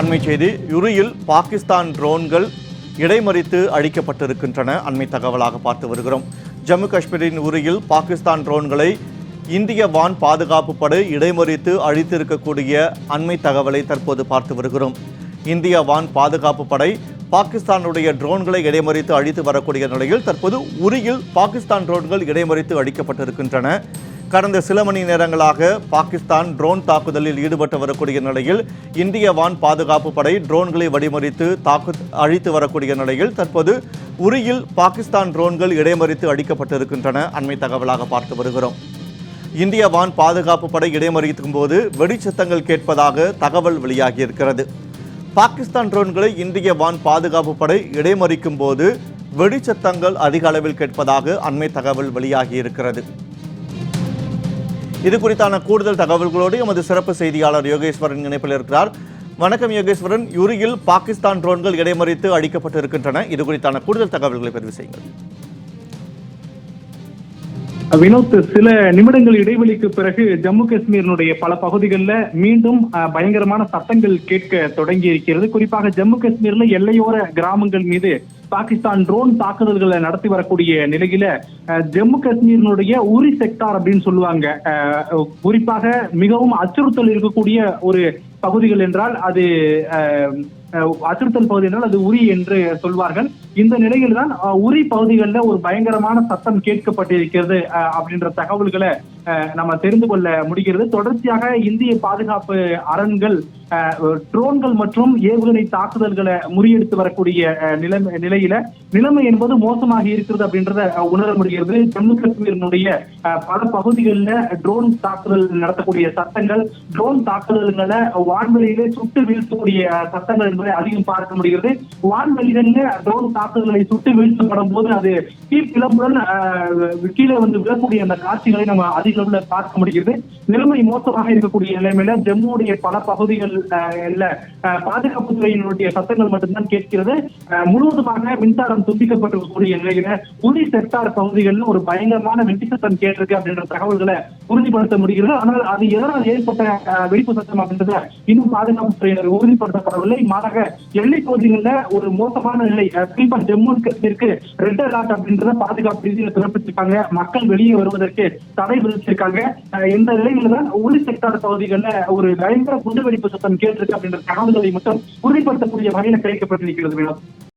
அண்மை செய்தி யுரியில் பாகிஸ்தான் ட்ரோன்கள் இடைமறித்து அழிக்கப்பட்டிருக்கின்றன. அண்மை தகவலாக பார்த்து வருகிறோம். ஜம்மு காஷ்மீரின் உரியில் பாகிஸ்தான் ட்ரோன்களை இந்திய வான் பாதுகாப்பு படை இடைமறித்து அழித்திருக்கக்கூடிய அண்மை தகவலை தற்போது பார்த்து வருகிறோம். இந்திய வான் பாதுகாப்பு படை பாகிஸ்தானுடைய ட்ரோன்களை இடைமறித்து அழித்து வரக்கூடிய நிலையில் தற்போது உரியில் பாகிஸ்தான் ட்ரோன்கள் இடைமறித்து அழிக்கப்பட்டிருக்கின்றன. கடந்த சில மணி நேரங்களாக பாகிஸ்தான் ட்ரோன் தாக்குதலில் ஈடுபட்டு வரக்கூடிய நிலையில் இந்திய வான் பாதுகாப்பு படை ட்ரோன்களை வடிமறித்து தாக்கு அழித்து வரக்கூடிய நிலையில் தற்போது உரியில் பாகிஸ்தான் ட்ரோன்கள் இடைமறித்து அழிக்கப்பட்டிருக்கின்றன. அண்மை தகவலாக பார்த்து வருகிறோம். இந்திய வான் பாதுகாப்பு படை இடைமறிக்கும் போது வெடிச்சத்தங்கள் கேட்பதாக தகவல் வெளியாகியிருக்கிறது. பாகிஸ்தான் ட்ரோன்களை இந்திய வான் பாதுகாப்பு படை இடைமறிக்கும் போது வெடிச்சத்தங்கள் அதிக அளவில் கேட்பதாக அண்மை தகவல் வெளியாகியிருக்கிறது. இது குறித்தான கூடுதல் தகவல்களோடு எமது சிறப்பு செய்தியாளர் யோகேஸ்வரன் இணைப்பில் இருக்கிறார். வணக்கம் யோகேஸ்வரன். யுரியில் பாகிஸ்தான் ட்ரோன்கள் இடைமறித்து அழிக்கப்பட்டிருக்கின்றன. இது குறித்தான கூடுதல் தகவல்களை பதிவு செய்யுங்கள். வினோத் சில நிமிடங்கள் இடைவெளிக்கு பிறகு ஜம்மு காஷ்மீரினுடைய பல பகுதிகளில் மீண்டும் பயங்கரமான சத்தங்கள் கேட்க தொடங்கி இருக்கிறது குறிப்பாக ஜம்மு காஷ்மீர்ல எல்லையோர கிராமங்கள் மீது பாகிஸ்தான் ட்ரோன் தாக்குதல்களை நடத்தி வரக்கூடிய நிலையில ஜம்மு காஷ்மீரினுடைய உரி செக்டார் அப்படின்னு சொல்லுவாங்க. குறிப்பாக மிகவும் அச்சுறுத்தல் இருக்கக்கூடிய ஒரு பகுதிகள் என்றால் அது அச்சுறுத்தல் பகுதி என்றால் அது உரி என்று சொல்வார்கள். இந்த நிலையில் தான் உரி பகுதிகளில் ஒரு பயங்கரமான சத்தம் கேட்கப்பட்டிருக்கிறது அப்படின்ற தகவல்களை நம்ம தெரிந்து கொள்ள முடிகிறது. தொடர்ச்சியாக இந்திய பாதுகாப்பு அரண்கள் ட்ரோன்கள் மற்றும் ஏவுகணை தாக்குதல்களை முறியெடுத்து வரக்கூடிய அஹ், நிலைமை நிலையில நிலைமை என்பது மோசமாக இருக்கிறது அப்படின்றத உணர முடிகிறது. ஜம்மு காஷ்மீரினுடைய பல பகுதிகளில் ட்ரோன் தாக்குதல் நடத்தக்கூடிய சட்டங்கள் ட்ரோன் தாக்குதல்களை வான்வெளியிலே சுட்டு வீழ்த்தக்கூடிய சட்டங்கள் என்பதை அதிகம் பார்க்க முடிகிறது. வான்வெளிகளில் ட்ரோன் தாக்குதல்களை சுட்டு வீழ்த்தப்படும் போது அது தீப்பிழப்புடன் கீழே வந்து விழக்கூடிய அந்த காட்சிகளை நம்ம அதிக பகுதிகளில் பார்க்க முடிகிறது. நிலைமை மோசமாக இருக்கக்கூடிய நிலைமையில ஜம்முடைய பல பகுதிகள் பாதுகாப்பு துறையினுடைய சத்தங்கள் மட்டும்தான் கேட்கிறது. முழுவதுமாக மின்சாரம் துண்டிக்கப்பட்டிருக்கக்கூடிய நிலையில உரி செக்டார் பகுதிகளில் ஒரு பயங்கரமான வெடி சத்தம் கேட்டிருக்கு அப்படின்ற தகவல்களை உறுதிப்படுத்த முடிகிறது ஆனால் அது எதனால் ஏற்பட்ட வெடிப்பு சத்தம் அப்படின்றத இன்னும் பாதுகாப்பு துறையினர் உறுதிப்படுத்தப்படவில்லை. மாறாக எல்லை பகுதிகளில் ஒரு மோசமான நிலை அஹ், குறிப்பா ஜம்மு காஷ்மீருக்கு ரெட் அலர்ட் அப்படின்றத பாதுகாப்பு ரீதியில் பிறப்பிச்சிருக்காங்க. மக்கள் வெளியே வருவதற்கு தடை விதிச்சிருக்காங்க. இந்த நிலையில தான் உரி செக்டார் பகுதிகளில் ஒரு பயங்கர குண்டுவெடிப்பு சத்தம் கேட்டிருக்கு அப்படின்ற தகவல்களை மட்டும் உறுதிப்படுத்தக்கூடிய வகையில் கிடைக்கப்பட்டிருக்கிறது மேடம்.